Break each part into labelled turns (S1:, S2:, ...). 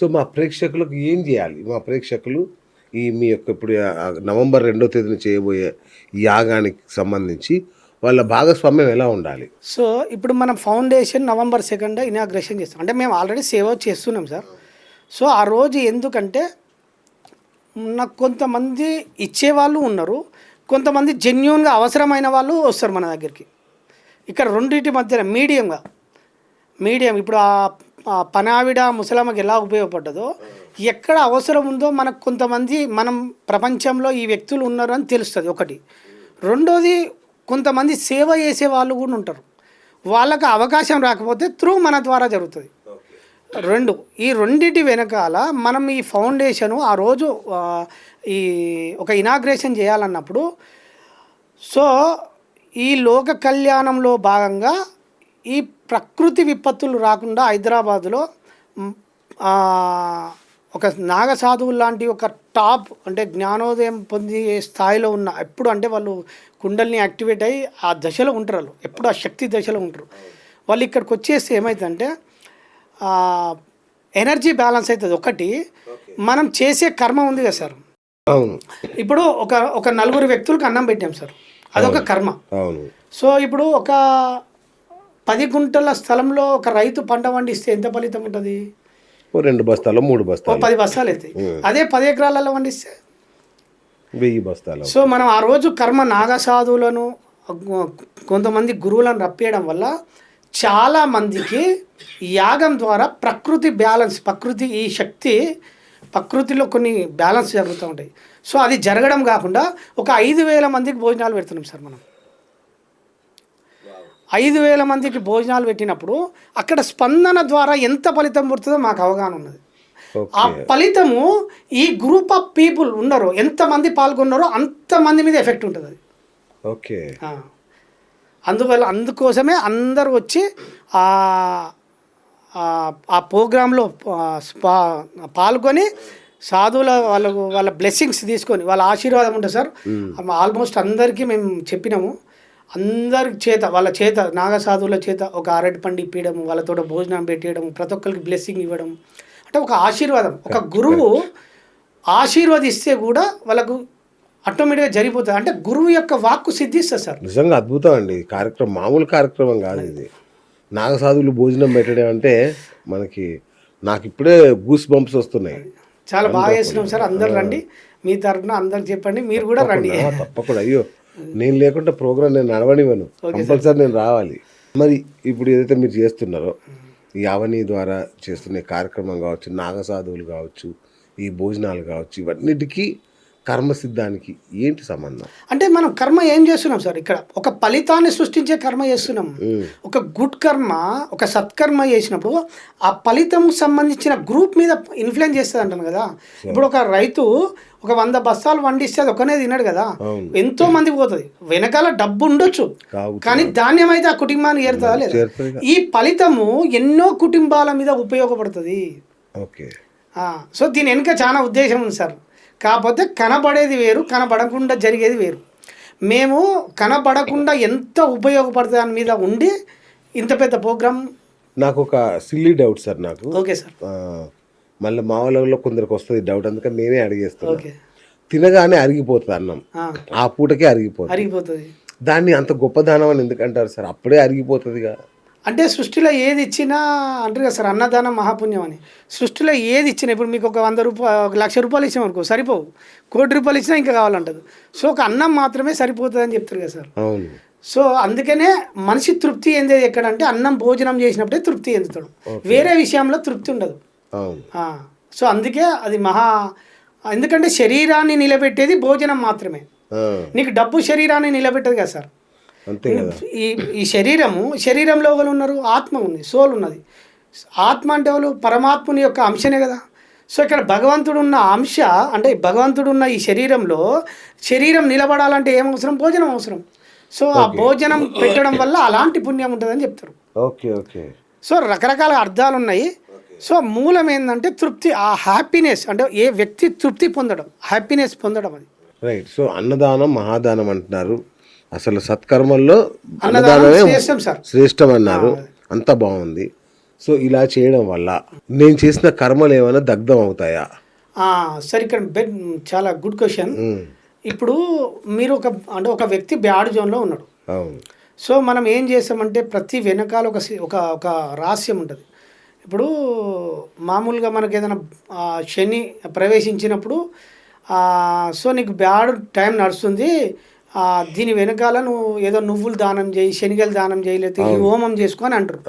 S1: So మా ప్రేక్షకులకు ఏం చేయాలి? మా ప్రేక్షకులు ఈ మీ యొక్క ఇప్పుడు నవంబర్ రెండో తేదీన చేయబోయే యాగానికి సంబంధించి వాళ్ళ భాగస్వామ్యం ఎలా ఉండాలి?
S2: సో ఇప్పుడు మనం ఫౌండేషన్ నవంబర్ సెకండ్ ఇనాగ్రేషన్ చేస్తాం. అంటే మేము ఆల్రెడీ సేవ్ చేస్తున్నాం సార్. సో ఆ రోజు ఎందుకంటే నాకు కొంతమంది ఇచ్చేవాళ్ళు ఉన్నారు. కొంతమంది జెన్యున్గా అవసరమైన వాళ్ళు వస్తారు మన దగ్గరికి. ఇక్కడ రెండింటి మధ్యన మీడియంగా. మీడియం ఇప్పుడు ఆ పనావిడ ముసలమ్మకి ఎలా ఉపయోగపడ్డదో ఎక్కడ అవసరం ఉందో మనకు కొంతమంది మనం ప్రపంచంలో ఈ వ్యక్తులు ఉన్నారు అని తెలుస్తుంది ఒకటి. రెండోది కొంతమంది సేవ చేసే వాళ్ళు కూడా ఉంటారు. వాళ్ళకు అవకాశం రాకపోతే త్రూ మన ద్వారా జరుగుతుంది. రెండు ఈ రెండింటి వెనకాల మనం ఈ ఫౌండేషను ఆ రోజు ఈ ఒక ఇనాగ్రేషన్ చేయాలన్నప్పుడు సో ఈ లోక కళ్యాణంలో భాగంగా ఈ ప్రకృతి విపత్తులు రాకుండా హైదరాబాదులో ఒక నాగ సాధువులు లాంటి ఒక టాప్ అంటే జ్ఞానోదయం పొందే స్థాయిలో ఉన్న ఎప్పుడు అంటే వాళ్ళు కుండల్ని యాక్టివేట్ అయ్యి ఆ దశలో ఉంటారు వాళ్ళు. ఎప్పుడు ఆ శక్తి దశలో ఉంటారు. వాళ్ళు ఇక్కడికి వచ్చేస్తే ఏమవుతుందంటే ఎనర్జీ బ్యాలెన్స్ అవుతుంది. ఒకటి మనం చేసే కర్మ ఉంది కదా సార్? ఇప్పుడు ఒక ఒక నలుగురు వ్యక్తులకు అన్నం పెట్టాం సార్. అదొక కర్మ. సో ఇప్పుడు ఒక పది గుంటల స్థలంలో ఒక రైతు పంట పండిస్తే ఎంత ఫలితం ఉంటుంది?
S1: రెండు బస్తాలు మూడు బస్తాలు.
S2: పది బస్తాలు అవుతాయి అదే పది ఎకరాలలో పండిస్తే?
S1: వెయ్యి బస్తాలు.
S2: సో మనం ఆ రోజు కర్మ నాగసాధువులను కొంతమంది గురువులను రప్పేయడం వల్ల చాలా మందికి యాగం ద్వారా ప్రకృతి బ్యాలెన్స్ ప్రకృతి ఈ శక్తి ప్రకృతిలో కొన్ని బ్యాలెన్స్ జరుగుతూ ఉంటాయి. సో అది జరగడం కాకుండా ఒక ఐదు వేల మందికి భోజనాలు పెడుతున్నాం సార్ మనం. ఐదు వేల మందికి భోజనాలు పెట్టినప్పుడు అక్కడ స్పందన ద్వారా ఎంత ఫలితం పుడుతుందో మాకు అవగాహన ఉన్నది. ఆ ఫలితము ఈ గ్రూప్ ఆఫ్ పీపుల్ ఉన్నారో ఎంతమంది పాల్గొన్నారో అంతమంది మీద ఎఫెక్ట్ ఉంటుంది అది.
S1: ఓకే.
S2: అందువల్ల అందుకోసమే అందరూ వచ్చి ఆ ప్రోగ్రాంలో పాల్గొని సాధువుల వాళ్ళ వాళ్ళ బ్లెస్సింగ్స్ తీసుకొని వాళ్ళ ఆశీర్వాదం ఉంటుంది సార్. ఆల్మోస్ట్ అందరికీ మేము చెప్పినాము. అందరి చేత వాళ్ళ చేత నాగ సాధువుల చేత ఒక అరటి పండు ఇప్పించడం వాళ్ళతో భోజనం పెట్టేయడం ప్రతి ఒక్కరికి బ్లెస్సింగ్ ఇవ్వడం. అంటే ఒక ఆశీర్వాదం ఒక గురువు ఆశీర్వదిస్తే కూడా వాళ్ళకు ఆటోమేటిక్గా జరిగిపోతుంది. అంటే గురువు యొక్క వాక్కు సిద్ధిస్తుంది సార్.
S1: నిజంగా అద్భుతం అండి. కార్యక్రమం మామూలు కార్యక్రమం కాదు ఇది. నాగసాధువులు భోజనం పెట్టడం అంటే మనకి నాకు ఇప్పుడే గూస్ బంప్స్ వస్తున్నాయి.
S2: చాలా బాగా చేస్తున్నాం సార్. అందరు రండి. మీ తరఫున అందరికి చెప్పండి. మీరు కూడా రండి.
S1: తప్పకుండా. అయ్యో నేను లేకుండా ప్రోగ్రామ్ నేను నడవనివ్వను. కంపల్సరీ నేను రావాలి. మరి ఇప్పుడు ఏదైతే మీరు చేస్తున్నారో ఈ అవని ద్వారా చేస్తున్న కార్యక్రమం కావచ్చు నాగసాధువులు కావచ్చు ఈ భోజనాలు కావచ్చు ఇవన్నిటికీ కర్మసిద్ధానికి ఏంటి సంబంధం?
S2: అంటే మనం కర్మ ఏం చేస్తున్నాం సార్ ఇక్కడ? ఒక ఫలితాన్ని సృష్టించే కర్మ చేస్తున్నాం. ఒక గుడ్ కర్మ ఒక సత్కర్మ చేసినప్పుడు ఆ ఫలితం సంబంధించిన గ్రూప్ మీద ఇన్ఫ్లుయెన్స్ చేస్తుంది అంటాను కదా ఇప్పుడు ఒక రైతు ఒక వంద బస్తాలు వండిస్తే అది ఒకనే తినడు కదా. ఎంతో మంది పోతుంది. వెనకాల డబ్బు ఉండొచ్చు. కానీ ధాన్యం అయితే ఆ కుటుంబానికి చేరుతుందా లేదా? ఈ ఫలితము ఎన్నో కుటుంబాల మీద ఉపయోగపడుతుంది.
S1: ఓకే.
S2: సో దీని వెనుక చాలా ఉద్దేశం ఉంది సార్. కాకపోతే కనబడేది వేరు కనబడకుండా జరిగేది వేరు. మేము కనబడకుండా ఎంత ఉపయోగపడుతుంది దాని మీద ఉండి ఇంత పెద్ద ప్రోగ్రామ్
S1: నాకు ఒక సిల్లీ డౌట్ సార్ నాకు.
S2: Okay sir.
S1: మళ్ళీ మా వాళ్ళలో కొందరికి వస్తుంది డౌట్ అందుకని నేనే అడిగేస్తాను
S2: ఓకే.
S1: తినగానే అరిగిపోతుంది అన్నం.
S2: ఆ,
S1: ఆ పూటకే అరిగిపోతుంది.
S2: అరిగిపోతుంది.
S1: దాన్ని అంత గొప్ప దానం అని ఎందుకంటారు సార్? అప్పుడే అరిగిపోతుందిగా.
S2: అంటే సృష్టిలో ఏది ఇచ్చినా అంటారు కదా సార్ అన్నదానం మహాపుణ్యం అని. సృష్టిలో ఏది ఇచ్చినా ఇప్పుడు మీకు ఒక వంద రూపాయలు ఒక లక్ష రూపాయలు ఇచ్చాం అనుకో సరిపోవు. కోటి రూపాయలు ఇచ్చినా ఇంకా కావాలంటది. సో ఒక అన్నం మాత్రమే సరిపోతుంది అని చెప్తారు కదా సార్. సో అందుకనే మనిషి తృప్తి చెందేది ఎక్కడంటే అన్నం భోజనం చేసినప్పుడే తృప్తి చెందుతాడు. వేరే విషయంలో తృప్తి ఉండదు. సో అందుకే అది మహా ఎందుకంటే శరీరాన్ని నిలబెట్టేది భోజనం మాత్రమే. నీకు డబ్బు శరీరాన్ని నిలబెట్టదు కదా సార్.
S1: అంతే
S2: ఈ ఈ శరీరము శరీరంలో ఎవరు ఉన్నారు ఆత్మ ఉంది సోల్ ఉన్నది. ఆత్మ అంటే ఎవరు? పరమాత్ముని యొక్క అంశనే కదా. సో ఇక్కడ భగవంతుడు ఉన్న అంశ అంటే భగవంతుడు ఉన్న ఈ శరీరంలో శరీరం నిలబడాలంటే ఏం అవసరం? భోజనం అవసరం. సో ఆ భోజనం పెట్టడం వల్ల అలాంటి పుణ్యం ఉంటుందని చెప్తారు.
S1: Okay okay.
S2: సో రకరకాల అర్థాలు ఉన్నాయి. సో మూలం ఏంటంటే తృప్తి ఆ హ్యాపీనెస్ అంటే ఏ వ్యక్తి తృప్తి పొందడం హ్యాపీనెస్ పొందడం అది.
S1: రైట్ సో అన్నదానం మహాదానం అంటున్నారు. అసలు సత్కర్మల్లో అన్నదానమే
S2: శ్రేష్టం
S1: అన్నారు అంత బాగుంది. సో ఇలా చేయడం వల్ల నేను చేసిన కర్మలు ఏమైనా దగ్ధం అవుతాయా?
S2: సరే ఇక్కడ బెడ్ చాలా గుడ్ క్వశ్చన్. ఇప్పుడు మీరు ఒక అంటే ఒక వ్యక్తి బ్యాడ్ జోన్లో ఉన్నాడు. సో మనం ఏం చేస్తామంటే ప్రతి వెనకాల ఒక ఒక ఒక రహస్యం ఉంటుంది. ఇప్పుడు మామూలుగా మనకి ఏదైనా శని ప్రవేశించినప్పుడు సో నీకు బ్యాడ్ టైం నడుస్తుంది. దీని వెనకాల నువ్వు ఏదో నువ్వులు దానం చేయి శనిగలు దానం చేయి లేకపోతే ఈ హోమం చేసుకో అని అంటారు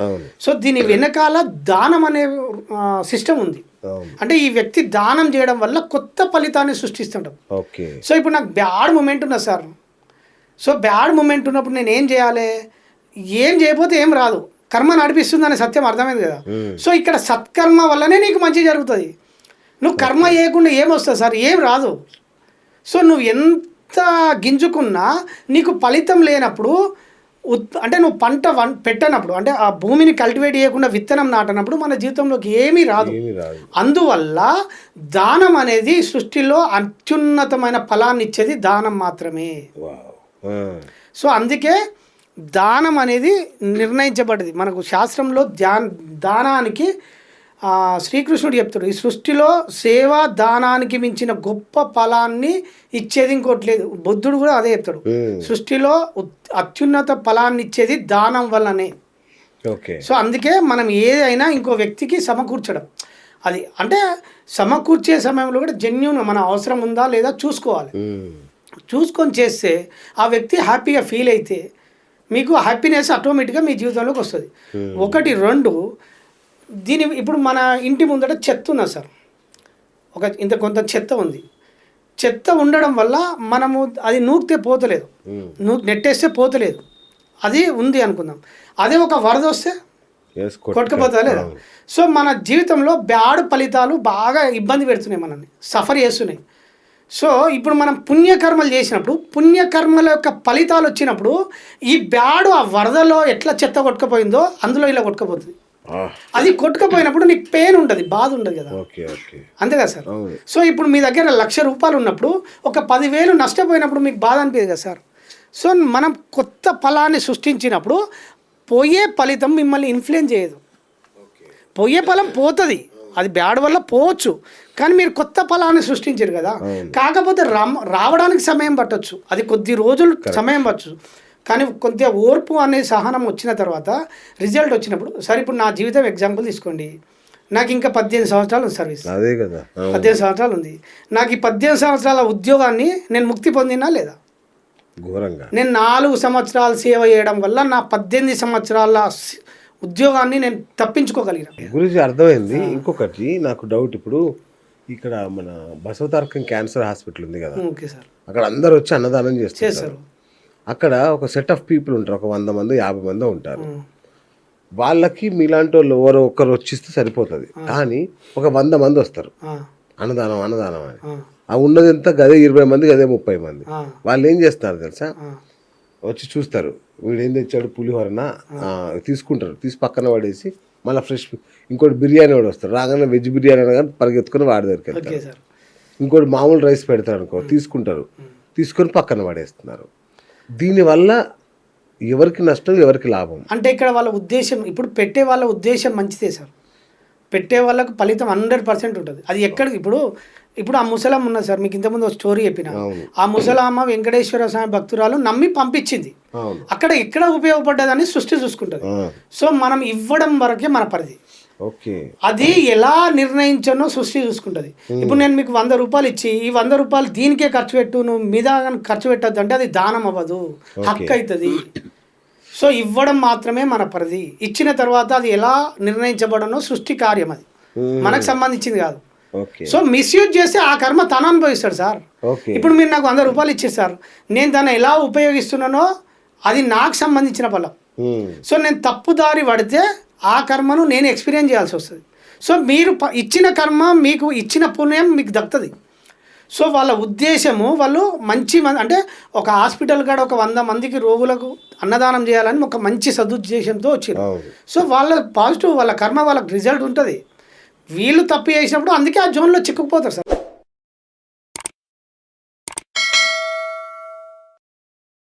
S2: సో దీని వెనకాల దానం అనే సిస్టమ్ ఉంది. అంటే ఈ వ్యక్తి దానం చేయడం వల్ల కొత్త ఫలితాన్ని సృష్టిస్తుంటాం. సో ఇప్పుడు నాకు బ్యాడ్ మూమెంట్ ఉన్నది సార్. సో బ్యాడ్ మూమెంట్ ఉన్నప్పుడు నేను ఏం చేయాలి? ఏం చేయకపోతే ఏం రాదు. కర్మ నడిపిస్తుంది అనే సత్యం అర్థమైంది కదా. సో ఇక్కడ సత్కర్మ వల్లనే నీకు మంచి జరుగుతుంది. నువ్వు కర్మ చేయకుండా ఏం వస్తుంది సార్? ఏం రాదు. సో నువ్వు ఎంత గింజుకున్నా నీకు ఫలితం లేనప్పుడు ఉత్- అంటే నువ్వు పంట వన్ పెట్టనప్పుడు అంటే ఆ భూమిని కల్టివేట్ చేయకుండా విత్తనం నాటనప్పుడు మన జీవితంలోకి ఏమీ రాదు. అందువల్ల దానం అనేది సృష్టిలో అత్యున్నతమైన ఫలాన్ని ఇచ్చేది దానం మాత్రమే. సో అందుకే దానం అనేది నిర్ణయించబడింది. మనకు శాస్త్రంలో ధ్యాన దానానికి శ్రీకృష్ణుడు చెప్తాడు ఈ సృష్టిలో సేవ దానానికి మించిన గొప్ప ఫలాన్ని ఇచ్చేది ఇంకోటి లేదు. బుద్ధుడు కూడా అదే చెప్తాడు సృష్టిలో అత్యున్నత ఫలాన్ని ఇచ్చేది దానం వల్లనే.
S1: ఓకే.
S2: సో అందుకే మనం ఏదైనా ఇంకో వ్యక్తికి సమకూర్చడం. అది అంటే సమకూర్చే సమయంలో కూడా జెన్యున్ మన అవసరం ఉందా లేదా చూసుకోవాలి. చూసుకొని చేస్తే ఆ వ్యక్తి హ్యాపీగా ఫీల్ అయితే మీకు హ్యాపీనెస్ ఆటోమేటిక్గా మీ జీవితంలోకి వస్తుంది. ఒకటి రెండు దీని ఇప్పుడు మన ఇంటి ముందట చెత్త ఉన్నది సార్. ఒక ఇంత కొంత చెత్త ఉంది. చెత్త ఉండడం వల్ల మనము అది నూకితే పోతలేదు. నూ నెట్టేస్తే పోతలేదు. అది ఉంది అనుకుందాం. అదే ఒక వరద వస్తే కొట్టుకుపోతా లేదా. సో మన జీవితంలో బ్యాడ్ ఫలితాలు బాగా ఇబ్బంది పెడుతున్నాయి మనల్ని. సఫర్ చేస్తున్నాయి. సో ఇప్పుడు మనం పుణ్యకర్మలు చేసినప్పుడు పుణ్యకర్మల యొక్క ఫలితాలు వచ్చినప్పుడు ఈ బ్యాడ్ ఆ వరదలో ఎట్లా చెత్త కొట్టుకుపోయిందో అందులో ఇలా కొట్టుకుపోతుంది. అది కొట్టుకుపోయినప్పుడు నీకు పెయిన్ ఉంటుంది బాధ ఉండదు కదా.
S1: Okay okay.
S2: అంతే కదా సార్? సో ఇప్పుడు మీ దగ్గర లక్ష రూపాయలు ఉన్నప్పుడు ఒక పదివేలు నష్టపోయినప్పుడు మీకు బాధ అనిపించదు కదా సార్? సో మనం కొత్త ఫలాన్ని సృష్టించినప్పుడు పోయే ఫలితం మిమ్మల్ని ఇన్ఫ్లుయెన్స్ చేయదు. పోయే ఫలం పోతుంది. అది బ్యాడ్ వల్ల పోవచ్చు. కానీ మీరు కొత్త ఫలాన్ని సృష్టించారు కదా. కాకపోతే రావడానికి సమయం పట్టొచ్చు. అది కొద్ది రోజులు సమయం పట్టచ్చు. కానీ కొద్దిగా ఓర్పు అనే సహనం వచ్చిన తర్వాత రిజల్ట్ వచ్చినప్పుడు సరే ఇప్పుడు నా జీవితం ఎగ్జాంపుల్ తీసుకోండి. నాకు ఇంకా పద్దెనిమిది సంవత్సరాలు ఉంది సర్వీస్.
S1: అదే కదా.
S2: పద్దెనిమిది సంవత్సరాలు ఉంది. నాకు ఈ పద్దెనిమిది సంవత్సరాల ఉద్యోగాన్ని నేను ముక్తి పొందినా లేదా?
S1: ఘోరంగా.
S2: నేను నాలుగు సంవత్సరాలు సేవ చేయడం వల్ల నా పద్దెనిమిది సంవత్సరాల ఉద్యోగాన్ని నేను తప్పించుకోగలిగిన.
S1: గురించి అర్థమైంది. ఇంకొకటి నాకు డౌట్ ఇప్పుడు ఇక్కడ మన బసవతారకం క్యాన్సర్ హాస్పిటల్ ఉంది కదా.
S2: Okay sir.
S1: అక్కడ అందరు వచ్చి అన్నదానం చేస్తారు. అక్కడ ఒక సెట్ ఆఫ్ పీపుల్ ఉంటారు. ఒక వంద మంది యాభై మంది ఉంటారు. వాళ్ళకి మీలాంటి వాళ్ళు ఎవరో ఒక్కరు వచ్చిస్తే సరిపోతుంది. కానీ ఒక వంద మంది వస్తారు. అన్నదానం అన్నదానం అని.
S2: ఆ,
S1: ఉన్నది ఎంత? గదే ఇరవై మంది గదే ముప్పై మంది. వాళ్ళు ఏం చేస్తారు తెలుసా. వచ్చి చూస్తారు. వీడు ఏం తెచ్చాడు? పులిహోరన? తీసుకుంటారు. తీసి పక్కన పడేసి మళ్ళీ ఫ్రెష్ ఇంకోటి బిర్యానీ వాడు వస్తాడు రాగానే వెజ్ బిర్యానీ అనగానే పరిగెత్తుకొని వాడి దగ్గరికి వెళ్తారు. ఇంకోటి మామూలు రైస్ పెడతారు అనుకో తీసుకుంటారు. తీసుకొని పక్కన పడేస్తున్నారు. దీనివల్ల ఎవరికి నష్టం ఎవరికి లాభం?
S2: అంటే ఇక్కడ వాళ్ళ ఉద్దేశం ఇప్పుడు పెట్టే వాళ్ళ ఉద్దేశం మంచిదే సార్. పెట్టే వాళ్ళకు ఫలితం హండ్రెడ్ పర్సెంట్ ఉంటుంది. అది ఎక్కడికి? ఇప్పుడు ఇప్పుడు ఆ ముసలమ్మ ఉన్నది సార్ మీకు ఇంతకుముందు ఒక స్టోరీ చెప్పిన. ఆ ముసలమ్మ వెంకటేశ్వర స్వామి భక్తురాలు నమ్మి పంపించింది. అక్కడ ఎక్కడ ఉపయోగపడ్డదని సృష్టి చూసుకుంటుంది. సో మనం ఇవ్వడం వరకే మన పరిధి. అది ఎలా నిర్ణయించనో సృష్టి చూసుకుంటుంది. ఇప్పుడు నేను మీకు వంద రూపాయలు ఇచ్చి ఈ వంద రూపాయలు దీనికే ఖర్చు పెట్టు నువ్వు మీద ఖర్చు పెట్టద్దు అంటే అది దానం అవ్వదు. హక్కు అవుతుంది సో ఇవ్వడం మాత్రమే మన పరిధి. ఇచ్చిన తర్వాత అది ఎలా నిర్ణయించబడనో సృష్టి కార్యం అది.
S1: Hmm.
S2: మనకు సంబంధించింది కాదు. సో మిస్యూజ్ చేస్తే ఆ కర్మ తను అనుభవిస్తాడు సార్. ఇప్పుడు మీరు నాకు వంద రూపాయలు ఇచ్చేసారు నేను దాన్ని ఎలా ఉపయోగిస్తున్నానో అది నాకు సంబంధించిన ఫలం.
S1: ఉమ్,
S2: సో నేను తప్పుదారి పడితే ఆ కర్మను నేను ఎక్స్పీరియన్స్ చేయాల్సి వస్తుంది. సో మీరు ఇచ్చిన కర్మ మీకు ఇచ్చిన పుణ్యం మీకు దక్కుతుంది. సో వాళ్ళ ఉద్దేశము వాళ్ళు మంచి అంటే ఒక హాస్పిటల్ కాడ ఒక వంద మందికి రోగులకు అన్నదానం చేయాలని ఒక మంచి సదుద్దేశంతో
S1: అవును.
S2: సో వాళ్ళ పాజిటివ్ వాళ్ళ కర్మ వాళ్ళకి రిజల్ట్ ఉంటుంది. వీళ్ళు తప్పు చేసినప్పుడు అందుకే ఆ జోన్లో చిక్కుకుపోతారు సార్.